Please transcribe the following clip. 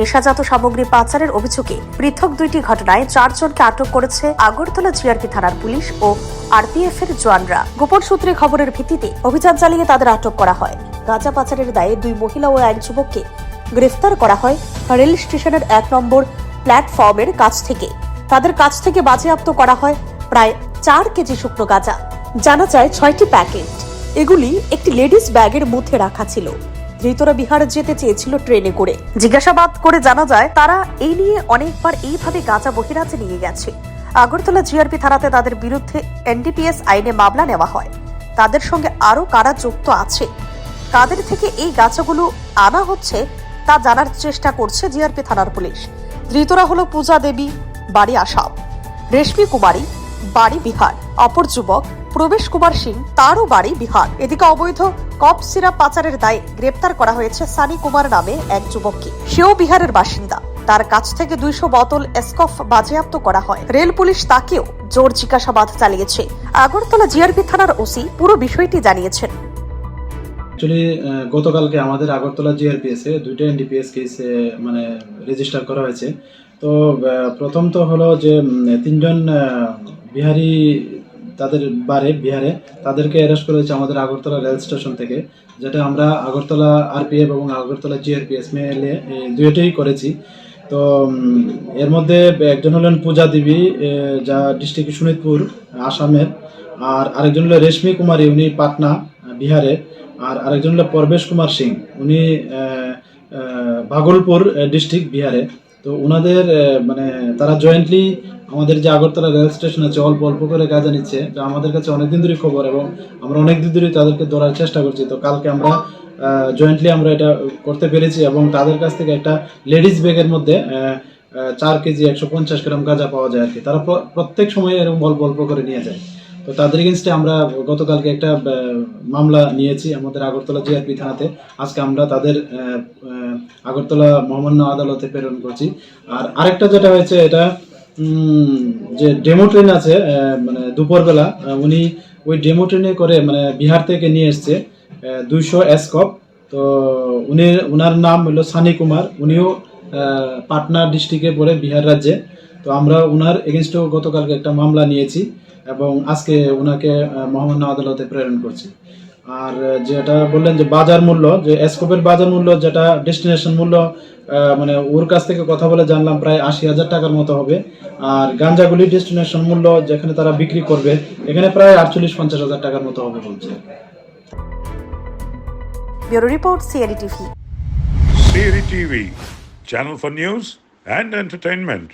নেশাজাত সামগ্রী পাচারের অভিযোগে পৃথক দুইটি ঘটনায় চারজনকে আটক করেছে আগরতলা জিআরপি থানার পুলিশ ও আরপিএফ এর জওয়ানরা। গোপন সূত্রে খবরের ভিত্তিতে অভিযান চালিয়ে তাদের আটক করা হয়। গাঁজা পাচারের দায়ে দুই মহিলা ও এক যুবককে গ্রেফতার করা হয় রেল স্টেশনের এক নম্বর প্ল্যাটফর্মের কাছ থেকে। তাদের কাছ থেকে বাজেয়াপ্ত করা হয় প্রায় চার কেজি শুকনো গাঁজা। জানা যায় ছয়টি প্যাকেট। এগুলি একটি লেডিস ব্যাগের মধ্যে রাখা ছিল। ধৃতরা বিহার যেতে চেয়েছিল ট্রেনে করে। জিজ্ঞাসাবাদ করে জানা যায়, তারা এই নিয়ে অনেকবার এইভাবে গাঁজা বহিরাজে নিয়ে গেছে। আগরতলা জিআরপি থানাতে তাদের বিরুদ্ধে এনডিপিএস আইনে মামলা নেওয়া হয়। তাদের সঙ্গে আরও কারা যুক্ত আছে? কাদের থেকে এই গাছাগুলো আনা হচ্ছে তা জানার চেষ্টা করছে জিআরপি থানার পুলিশ। ধৃতরা হলো পূজা দেবী, বাড়ি আসাম। রেশমি কুমারী বাড়ি বিহার। অপর যুবক প্রবেশ কুমার সিং, তারও বাড়ি বিহার। এদিকে অবৈধ কপ সিরাপ পাচারের দায়ে গ্রেপ্তার করা হয়েছে সানি কুমার নামে এক যুবককে। সেও বিহারের বাসিন্দা। তার কাছ থেকে দুইশো বোতল এসকফ বাজেয়াপ্ত করা হয়। রেল পুলিশ তাকেও জোর জিজ্ঞাসাবাদ চালিয়েছে আগরতলা জিআরপি থানার ওসি পুরো বিষয়টি জানিয়েছেন। অ্যাকচুয়ালি গতকালকে আমাদের আগরতলা জিআরপিএস দুইটা এনডিপিএস কেস মানে রেজিস্টার করা হয়েছে। তো প্রথম তো হলো যে তিনজন বিহারি তাদের বারে, বিহারে তাদেরকে অ্যারেস্ট করা হয়েছে আমাদের আগরতলা রেল স্টেশন থেকে, যেটা আমরা আগরতলা আরপিএফ এবং আগরতলা জিআরপিএস মেলে দুইটাই করেছি। তো এর মধ্যে একজন হলেন পূজা দেবী যা ডিস্ট্রিক্ট শোনিতপুর আসামের, আর আরেকজন হলো রেশমি কুমারী, উনি পাটনা, বিহারে, আর আরেকজন হলো পরবেশ কুমার সিং, উনি ভাগলপুর ডিস্ট্রিক্ট বিহারে। তো ওনাদের মানে তারা জয়েন্টলি আমাদের যে আগরতলা রেল স্টেশন আছে, অল্প অল্প করে কাজে নিচ্ছে তো আমাদের কাছে অনেকদিন ধরে খবর এবং আমরা অনেকদিন ধরে তাদেরকে ধরার চেষ্টা করছি। তো কালকে আমরা জয়েন্টলি আমরা এটা করতে পেরেছি এবং তাদের কাছ থেকে একটা লেডিস ব্যাগের মধ্যে চার কেজি একশো পঞ্চাশ গ্রাম গাঁজা পাওয়া যায় আর কি। তারা প্র- প্রত্যেক সময় এরকম অল্প অল্প করে নিয়ে যায়। তো তাদের এগেনস্টে আমরা গতকালকে একটা মামলা নিয়েছি আমাদের আগরতলা জিআরপি থানাতে। আজকে আমরা তাদের আগরতলা মহামান্য আদালতে প্রেরণ করছি। আর আরেকটা যেটা হয়েছে, এটা যে ডেমো ট্রেন আছে মানে দুপুরবেলা উনি ওই ডেমো ট্রেনে করে মানে বিহার থেকে নিয়ে এসছে দুইশো এসকপ তো উনি ওনার নাম হলো সানি কুমার। উনিও পাটনা ডিস্ট্রিক্টে পড়ে, বিহার রাজ্যে। তো আমরা ওনার এগেনস্টেও গতকালকে একটা মামলা নিয়েছি এবং আজকে ওনাকে মহামান্য আদালতে প্রেরণ করছি। আর যেটা বললেন যে বাজার মূল্য যে এসকোপের বাজার মূল্য যেটা ডেস্টিনেশন মূল্য মানে ওর কাছ থেকে কথা বলে জানলাম প্রায় আশি হাজার টাকার মতো হবে। আর গাঞ্জাগুলি ডেস্টিনেশন মূল্য যেখানে তারা বিক্রি করবে এখানে প্রায় আটচল্লিশ পঞ্চাশ হাজার টাকার মতো হবে বলছে। Bureau report CRE TV. Siri TV, channel for news and entertainment.